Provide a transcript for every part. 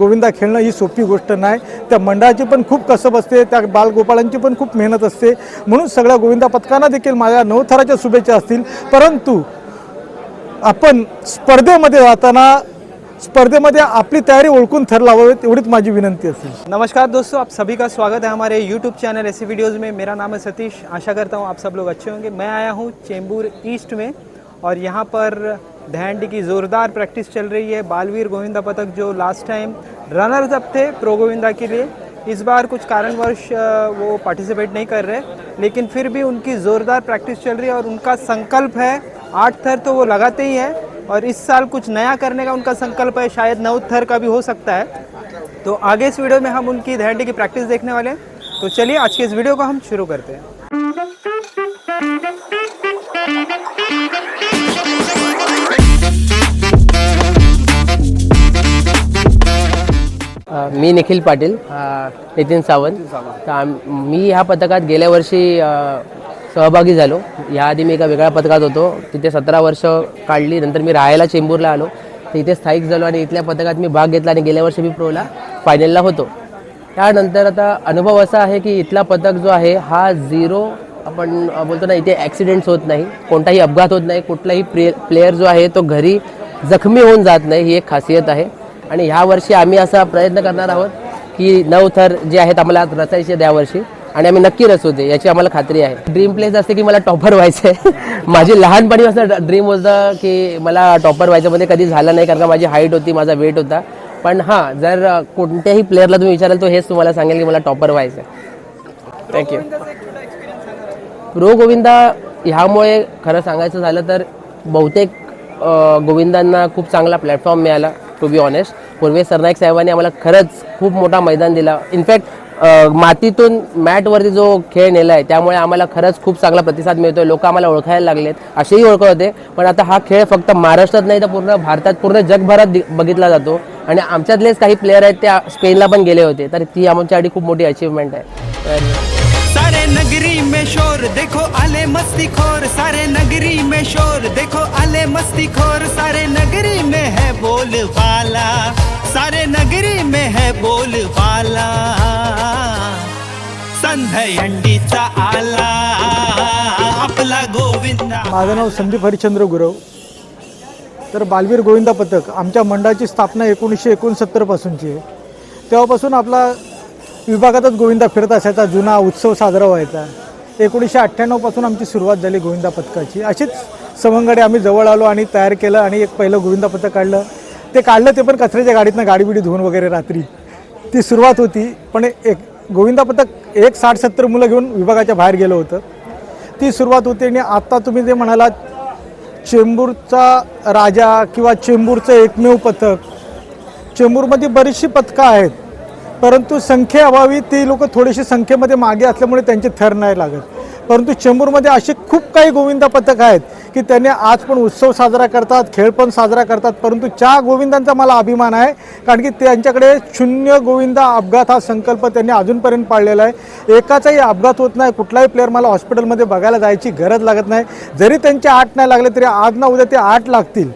गोविंदा खेळणं ही सोपी गोष्ट नाही. त्या मंडळाची पण खूप कसब असते त्या बालगोपाळांची पण खूप मेहनत असते. म्हणून सगळ्या गोविंदा पथकांना देखील माझ्या नवथराच्या शुभेच्छा असतील. परंतु आपण स्पर्धेमध्ये जाताना स्पर्धेमध्ये आपली तयारी ओळखून थर लावावी एवढीच माझी विनंती असेल. नमस्कार दोस्तों आप सभी का स्वागत है हमारे यूट्यूब चैनल ऐसे वीडियोज़ में। मेरा नाम है सतीश। आशा करता हूँ आप सब लोग अच्छे होंगे। मैं आया हूँ चेंबूर ईस्ट में और यहाँ पर डैंड की ज़ोरदार प्रैक्टिस चल रही है। बालवीर गोविंदा पथक जो लास्ट टाइम रनर्स अप थे प्रो गोविंदा के लिए, इस बार कुछ कारणवश वो पार्टिसिपेट नहीं कर रहे। लेकिन फिर भी उनकी ज़ोरदार प्रैक्टिस चल रही है और उनका संकल्प है, आठ थर तो वो लगाते ही है और इस साल कुछ नया करने का उनका संकल्प है, शायद नौ थर का भी हो सकता है। तो आगे इस वीडियो में हम उनकी धैर्य की प्रैक्टिस देखने वाले हैं। तो चलिए, आज के इस वीडियो को हम शुरू करते हैं। मी निखिल पाटील नितीन सावंत. तर आम- मी ह्या पथकात गेल्या वर्षी अ, सहभागी झालो. याआधी मी एका वेगळ्या पथकात होतो. तिथे सतरा वर्ष काढली. नंतर मी राहायला चेंबूरला आलो. तर इथे स्थायिक झालो आणि इथल्या पथकात मी भाग घेतला आणि गेल्या वर्षी मी प्रोला फायनलला होतो. त्यानंतर आता अनुभव असा आहे की इथला पथक जो आहे हा झिरो आपण अ, बोलतो ना इथे ॲक्सिडेंट्स होत नाही. कोणताही अपघात होत नाही. कुठलाही प्ले प्लेयर जो आहे तो घरी जखमी होऊन जात नाही. ही एक खासियत आहे. आणि ह्या वर्षी आम्ही असा प्रयत्न करणार आहोत की नऊ थर जे आहेत आम्हाला रचायचे द्यावर्षी आणि आम्ही नक्की रचू दे याची आम्हाला खात्री आहे. ड्रीम प्लेस असते की मला टॉपर व्हायचं आहे माझी लहानपणीपासून ड्रीम होतं की मला टॉपर व्हायचं मध्ये कधी झालं नाही कारण का माझी हाईट होती माझा वेट होता. पण हां जर कोणत्याही प्लेअरला तुम्ही विचाराल तो हेच तुम्हाला सांगेल की मला टॉपर व्हायचं आहे थँक्यू प्रो गोविंदा ह्यामुळे खरं सांगायचं झालं तर बहुतेक गोविंदांना खूप चांगला प्लॅटफॉर्म मिळाला. टू बी ऑनेस्ट पूर्वे सरनाईक साहेबांनी आम्हाला खरंच खूप मोठा मैदान दिला. इनफॅक्ट मातीतून मॅटवरती जो खेळ नेला आहे त्यामुळे आम्हाला खरंच खूप चांगला प्रतिसाद मिळतोय. लोक आम्हाला ओळखायला लागलेत. असेही ओळखत होते पण आता हा खेळ फक्त महाराष्ट्रात नाही तर पूर्ण भारतात पूर्ण जगभरात बघितला जातो. आणि आमच्यातलेच काही प्लेयर आहेत त्या स्पेनला पण गेले होते. तर ती आमच्यासाठी खूप मोठी अचीवमेंट आहे. तर नगरी में शोर देखो आले मस्ती खोर सारे नगरी में शोर देखो आले मस्ती खोर सारे नगरी में है बोल वाला सारे नगरी में है बोल वाला संध्या आला आपला गोविंदा। माझं नाव संदीप हरिचंद्र गुरव. तर बालवीर गोविंदा पथक आमच्या मंडळाची स्थापना एकोणीसशे एकोणसत्तरपासूनची आहे. तेव्हापासून आपला विभागातच गोविंदा फिरत असायचा जुना उत्सव साजरा व्हायचा. एकोणीसशे अठ्ठ्याण्णवपासून आमची सुरुवात झाली गोविंदा पथकाची. अशीच सवंगडे आम्ही जवळ आलो आणि तयार केलं आणि एक पहिलं गोविंदा पथक काढलं. ते काढलं ते पण कचऱ्याच्या गाडीतनं गाडी बिडी धुवून वगैरे रात्री. ती सुरुवात होती पण एक गोविंदा पथक एक साठ सत्तर मुलं घेऊन विभागाच्या बाहेर गेलं होतं. ती सुरुवात होती आणि आत्ता तुम्ही जे म्हणालात चेंबूरचा राजा किंवा चेंबूरचं एकमेव पथक चेंबूरमध्ये बरीचशी पथकं आहेत. परंतु संख्येअभावी ती लोक थोडीशी संख्येमध्ये मागे असल्यामुळे त्यांचे थर नाही लागत. परंतु चेंबूरमध्ये असे खूप काही गोविंदा पथक आहेत की त्यांनी आज पण उत्सव साजरा करतात खेळ पण साजरा करतात. परंतु त्या गोविंदांचा मला अभिमान आहे कारण की त्यांच्याकडे शून्य गोविंदा अपघात हा संकल्प त्यांनी अजूनपर्यंत पाळलेला आहे. एकाचाही अपघात होत नाही कुठलाही प्लेअर मला हॉस्पिटलमध्ये बघायला जायची गरज लागत नाही. जरी त्यांचे आठ नाही लागले तरी आज ना उद्या ते आठ लागतील.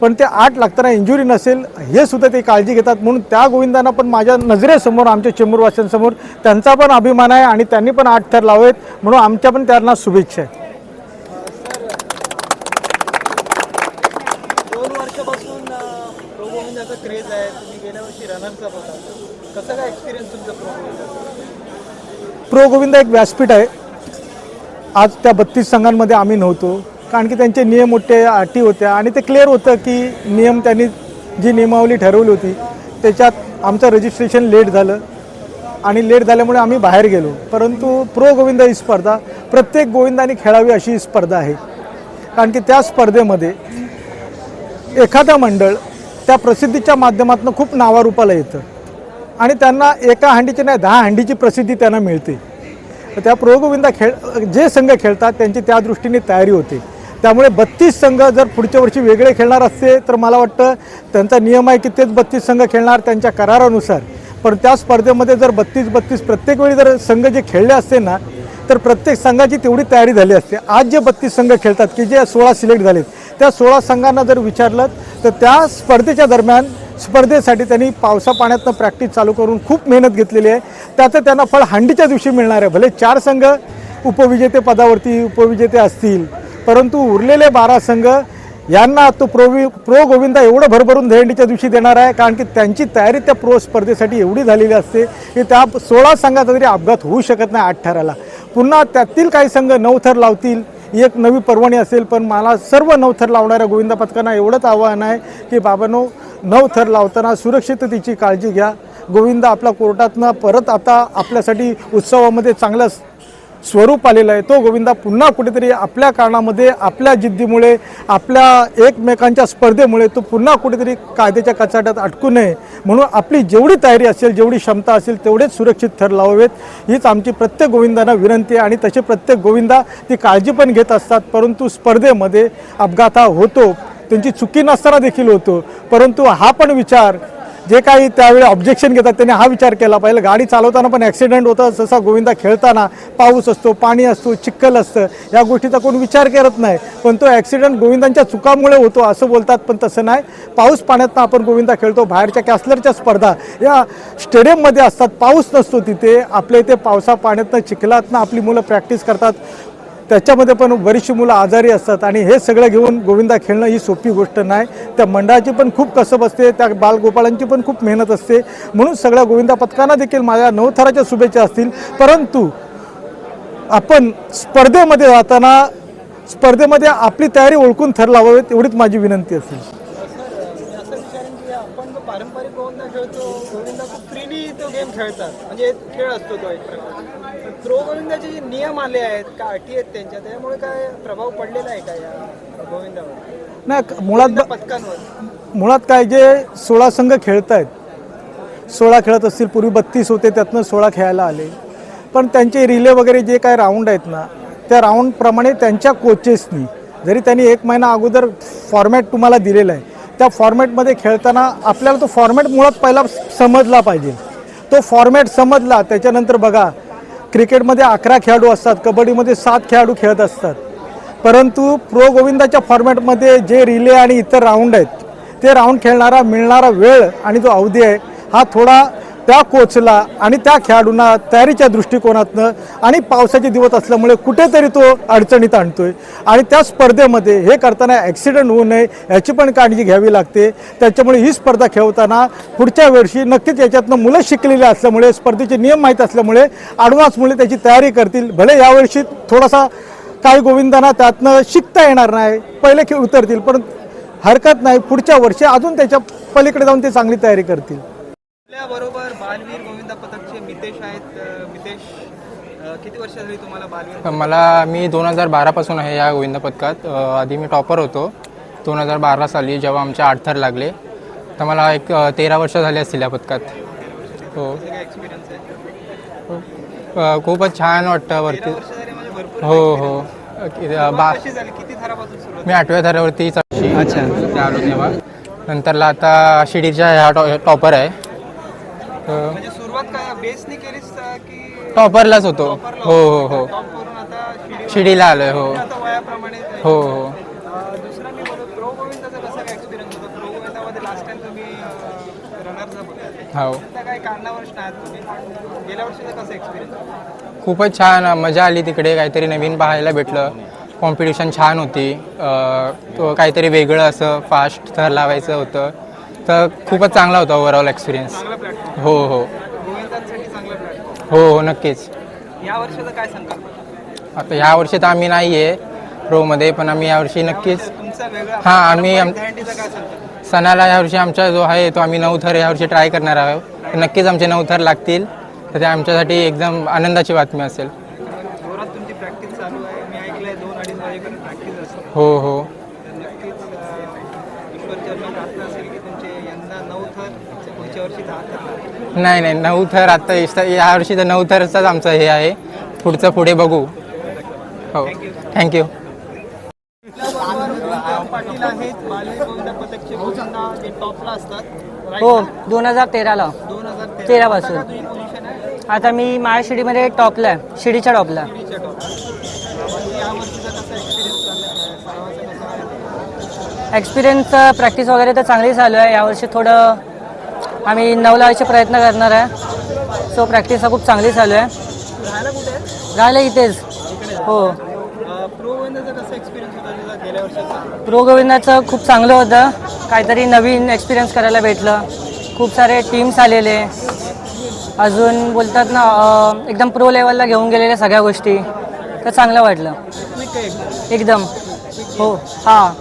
पण ते आठ लागताना इंजुरी नसेल हे सुद्धा ते काळजी घेतात. म्हणून त्या गोविंदांना पण माझ्या नजरेसमोर आमच्या चेंबूरवासियांसमोर त्यांचा पण अभिमान आहे आणि त्यांनी पण आठ थर लावेत. म्हणून आमच्या पण त्यांना शुभेच्छा आहे. गोविंदाचा प्रो गोविंदा एक व्यासपीठ आहे. आज त्या बत्तीस संघांमध्ये आम्ही नव्हतो. कारण की त्यांचे नियम मोठे अटी होत्या आणि ते क्लिअर होतं की नियम त्यांनी जी नियमावली ठरवली होती त्याच्यात आमचं रजिस्ट्रेशन लेट झालं. आणि लेट झाल्यामुळे आम्ही बाहेर गेलो. परंतु प्रो गोविंद ही स्पर्धा प्रत्येक गोविंदाने खेळावी अशी ही स्पर्धा आहे. कारण की त्या स्पर्धेमध्ये एखादं मंडळ त्या प्रसिद्धीच्या माध्यमातून खूप नावारूपाला येतं. आणि त्यांना एका हंडीची नाही दहा हंडीची प्रसिद्धी त्यांना मिळते. त्या प्रोगोविंदा खेळ जे संघ खेळतात त्यांची त्या दृष्टीने तयारी होते. त्यामुळे बत्तीस संघ जर पुढच्या वर्षी वेगळे खेळणार असते तर मला वाटतं त्यांचा नियम आहे की तेच बत्तीस संघ खेळणार त्यांच्या करारानुसार. पण त्या स्पर्धेमध्ये जर बत्तीस बत्तीस प्रत्येक वेळी जर संघ जे खेळले असते ना तर प्रत्येक संघाची तेवढी तयारी झाली असते. आज जे बत्तीस संघ खेळतात की जे सोळा सिलेक्ट झालेत त्या सोळा संघांना जर विचारलं तर त्या स्पर्धेच्या दरम्यान स्पर्धेसाठी त्यांनी पावसा पाण्यातनं प्रॅक्टिस चालू करून खूप मेहनत घेतलेली आहे. त्याचं त्यांना फळ हंडीच्या दिवशी मिळणार आहे. भले चार संघ उपविजेते पदावरती उपविजेते असतील परंतु उरलेले बारा संघ यांना तो प्रोवि प्रो गोविंदा एवढं भरभरून दहीहंडीच्या दिवशी देणार आहे कारण की त्यांची तयारी त्या प्रो स्पर्धेसाठी एवढी झालेली असते की त्या सोळा संघाचा तरी अपघात होऊ शकत नाही आठ ठराला पुन्हा त्यातील काही संघ नऊ थर लावतील एक नवी पर्वणी असेल पण मला सर्व नऊ थर लावणाऱ्या गोविंदा पथकांना एवढंच आव्हान आहे की बाबांनो नऊ थर लावताना सुरक्षिततेची काळजी घ्या. गोविंदा आपल्या कोर्टातनं परत आता आपल्यासाठी उत्सवामध्ये चांगलं स्वरूप आलेलं आहे. तो गोविंदा पुन्हा कुठेतरी आपल्या कारणामध्ये आपल्या जिद्दीमुळे आपल्या एकमेकांच्या स्पर्धेमुळे तो पुन्हा कुठेतरी कायद्याच्या कचाट्यात अटकू नये. म्हणून आपली जेवढी तयारी असेल जेवढी क्षमता असेल तेवढेच सुरक्षित थर लावावेत. हीच आमची प्रत्येक गोविंदांना विनंती आहे. आणि तसे प्रत्येक गोविंदा ती काळजी पण घेत असतात. परंतु स्पर्धेमध्ये अपघात हा होतो. त्यांची चुकी नसताना देखील होतो. परंतु हा पण विचार जे काही त्यावेळी ऑब्जेक्शन घेतात त्यांनी हा विचार केला पाहिजे. गाडी चालवताना पण ॲक्सिडेंट होतं. जसा गोविंदा खेळताना पाऊस असतो पाणी असतो चिखल असतं. या गोष्टीचा कोण विचार करत नाही. पण तो ॲक्सिडेंट गोविंदांच्या चुकामुळे होतो असं बोलतात पण तसं नाही. पाऊस पाण्यातनं आपण गोविंदा खेळतो. बाहेरच्या कॅसलरच्या स्पर्धा या स्टेडियममध्ये असतात. पाऊस नसतो तिथे. आपल्या इथे पावसा पाण्यातनं चिखलातनं आपली मुलं प्रॅक्टिस करतात. त्याच्यामध्ये पण बरीचशी मुलं आजारी असतात आणि हे सगळं घेऊन गोविंदा खेळणं ही सोपी गोष्ट नाही. त्या मंडळाची पण खूप कसब असते त्या बालगोपाळांची पण खूप मेहनत असते. म्हणून सगळ्या गोविंदा पथकांना देखील माझ्या नवथराच्या शुभेच्छा असतील. परंतु आपण स्पर्धेमध्ये जाताना स्पर्धेमध्ये आपली तयारी ओळखून थर एवढीच माझी विनंती असेल. पारंपरिक गोविंदा खेळतो गोविंदा खूप फ्रीली तो गेम खेळतात. म्हणजे खेळ असतो तो एक प्रकार. गोविंदाचे जे नियम आले आहेत का अटी आहेत त्यांच्या त्यामुळे काय प्रभाव पडलेला आहे का या गोविंदावर नाही मुळात पथकांवर. मुळात काय जे सोळा संघ खेळत आहेत सोळा खेळत असतील पूर्वी बत्तीस होते त्यातनं सोळा खेळायला आले. पण त्यांचे रिले वगैरे जे काय राऊंड आहेत ना त्या राऊंडप्रमाणे त्यांच्या कोचेसनी जरी त्यांनी एक महिना अगोदर फॉर्मॅट तुम्हाला दिलेला आहे त्या फॉर्मॅटमध्ये खेळताना आपल्याला तो फॉर्मॅट मुळात पहिला समजला पाहिजे. तो फॉर्मॅट समजला त्याच्यानंतर बघा क्रिकेटमध्ये अकरा खेळाडू असतात कबड्डीमध्ये सात खेळाडू खेळत असतात. परंतु प्रो गोविंदाच्या फॉर्मॅटमध्ये जे रिले आणि इतर राऊंड आहेत ते राऊंड खेळणारा मिळणारा वेळ आणि जो अवधी आहे हा थोडा त्या कोचला आणि त्या खेळाडूंना तयारीच्या दृष्टिकोनातनं आणि पावसाचे दिवस असल्यामुळे कुठेतरी तो अडचणीत आणतोय. आणि त्या स्पर्धेमध्ये हे करताना ॲक्सिडेंट होऊ नये याची पण काळजी घ्यावी लागते. त्याच्यामुळे ही स्पर्धा खेळताना पुढच्या वर्षी नक्कीच याच्यातनं मुलं शिकलेली असल्यामुळे स्पर्धेचे नियम माहीत असल्यामुळे ॲडव्हान्स मुले त्याची तयारी करतील. भले यावर्षी थोडासा काही गोविंदांना त्यातनं शिकता येणार नाही पहिले खेळ उतरतील पण हरकत नाही. पुढच्या वर्षी अजून त्याच्या पलीकडे जाऊन ते चांगली तयारी करतील. आपल्या बरोबर बालवीर गोविंदा पथकचे मितेश आहेत. मितेश किती वर्ष झाली तुम्हाला बालवीर? मला मी दोन हजार बारापासून आहे या गोविंदा पथकात. आधी मी टॉपर होतो. दोन हजार बारा साली जेव्हा आमचे आठ थर लागले तर मला एक तेरा वर्ष झाले असतील या पथकात. हो. अ, खूपच छान वाटतं वरती. म्हणजे हो हो. बा मी आठव्या थरावरती अच्छा. ते आलो तेव्हा. नंतरला आता शिडीच्या ह्या टॉ टॉपर आहे. म्हणजे सुरुवात काय बेसनी केलीस अ, की टॉपरलाच होतो. हो हो हो. टॉप करून आता शिडी शिडीला आलो आहे हो. आता वयाप्रमाणे ते- हो हो. अ, दुसरा मी बोलतो प्रो गोविंदाचा कसा काय एक्सपिरियन्स होता? प्रो गोविंदामध्ये लास्ट टाइम तुम्ही रनर्स होता हो. आता काही कारणावर नाहीत तुम्ही? गेल्या वर्षीचा कसा एक्सपिरियन्स होता? खूपच छान मजा आली तिकडे. काहीतरी नवीन पाहायला भेटलं. कॉम्पिटिशन छान होती. अं, तो काहीतरी वेगळं असं फास्ट थर लावायचं होतं. तर खूपच चांगला होता ओव्हरऑल एक्सपिरियन्स हो हो. हो हो नक्कीच. या वर्षाचा काय आता ह्या वर्षी तर आम्ही नाही आहे प्रोमध्ये पण आम्ही यावर्षी नक्कीच हां आम्ही सणाला यावर्षी आमचा जो आहे तो आम्ही नऊ थर यावर्षी ट्राय करणार आहोत. नक्कीच आमचे नऊ थर लागतील. तर ते आमच्यासाठी एकदम आनंदाची बातमी असेल. जोरात तुमची प्रॅक्टिस चालू आहे मी ऐकलंय दोन अडीच वाजेपर्यंत प्रॅक्टिस असते हो हो तर नक्कीच अं, ईश्वरचरणी प्रार्थना असेल की तुमचे यंदा नऊ थर पुढच्या वर्षी दहा थर लागतील. नाही नाही नऊ थर आता इस- यावर्षी तर नऊ थरचाच आमचं हे आहे. पुढचं पुढे बघू. हो. थँक्यू हो ना? दोन हजार तेराला. तेरापासून. आता मी माझ्या शिडीमध्ये टॉपला आहे. शिडीच्या टॉपला. या एक्सपिरियन्स एक्सपिरियन्स प्रॅक्टिस वगैरे तर चांगली चालू आहे. यावर्षी थोडं आम्ही नऊला यायचे प्रयत्न करणार आहे. सो प्रॅक्टिस खूप चांगली चालू आहे. राहिलं इथेच. हो. प्रो गोविंदाचा खूप चांगलं होतं. काहीतरी नवीन एक्सपिरियन्स करायला भेटलं. खूप सारे टीम्स आलेले. अजून बोलतात ना एकदम प्रो लेवलला घेऊन गेलेल्या सगळ्या गोष्टी. तर चांगलं वाटलं. एकदम. हो. हां.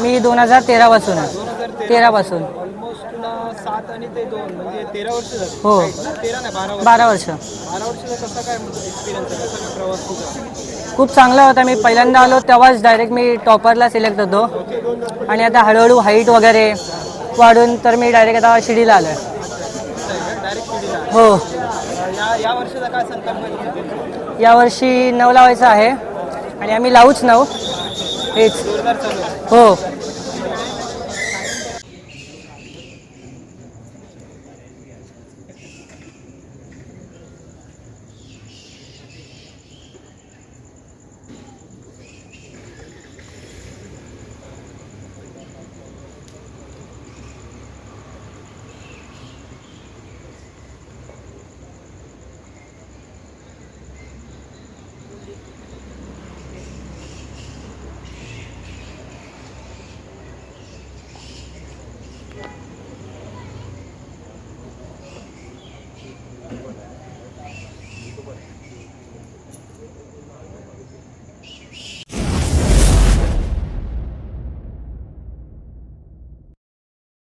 मी दोन हजार तेरापासून आहे. तेरापासून ऑलमोस्ट तुला सात आणि ते दोन म्हणजे तेरा वर्ष झाली. हो. Right ना? तेरा नाही बारा वर्ष. बारा वर्ष. बारा वर्षाचा कसा काय एक्सपिरियन्स आहे कसा प्रवास तुझा? खूप चांगला होता. मी पहिल्यांदा आलो तेव्हाच डायरेक्ट मी टॉपरला सिलेक्ट होतो. आणि आता हळूहळू हाईट वगैरे वाढून तर मी डायरेक्ट आता शिडीला आलो डायरेक्ट पिढीला हो. या या वर्षाचा काय संकल्प आहे तुझा? यावर्षी नऊ लावायचं आहे. आणि आम्ही लावूच नऊ. हेच. जोरदार चालू आहे. हो.